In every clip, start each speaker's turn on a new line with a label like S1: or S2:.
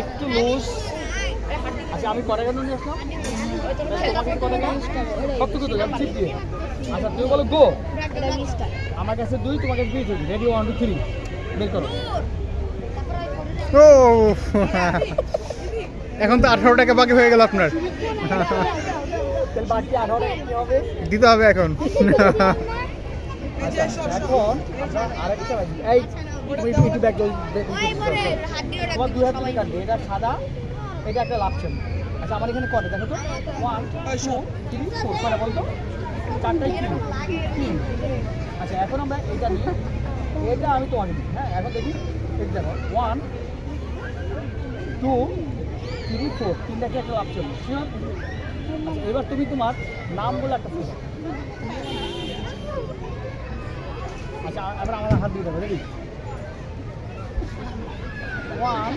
S1: একটু লুজ আচ্ছা আমি কটা কেন নিয়ে আসলাম। তোমাকে কটা কেন কত কত আমি চিপ দিয়ে। আচ্ছা তুমি বলো গো আমার কাছে দুই তোমার কাছে দুই three ready one two three বের করো।
S2: ও এখন তো আঠারো টাকা বাকি হয়ে গেল আপনার। দিতে হবে এখন।
S1: আচ্ছা এখন আমরা আরেকটা বাকি এই তুমি একটু একটু ব্যাগ তোমার দুই হাত তুমি কাটবে এটা সাদা এটা একটা লাভছেন আচ্ছা আমার এখানে কটা দেখো তো। ওয়ান টু থ্রি ফোর কটা বলতো চারটাই তিন আচ্ছা এখন আমরা এটা নিই। এটা আমি তোমাকে দিই হ্যাঁ এখন দেখি। এটা দেখো ওয়ান টু থ্রি ফোর তিনটাকে একটা আচ্ছা এবার তুমি তোমার নাম বলে একটা আচ্ছা এবার আমার হাত দিয়ে দেবো ready? One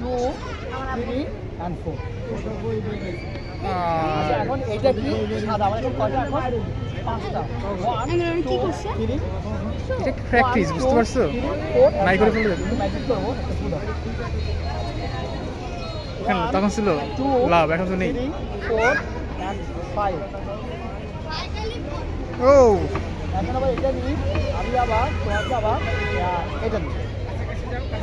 S1: two three and four এখন এটা কি? সাদা আমার এখন? কয়টা এখন পাঁচটা ওয়ান টু থ্রি
S2: এটা প্র্যাকটিস বুঝতে পারছ? নাই করে
S1: করব ফুল হবে।
S2: কেন তখন ছিল লাভ এখন তো নেই। ও!
S1: এখন আবার এটা নিই। আদিলাবাদ ফয়জাবাদ এটা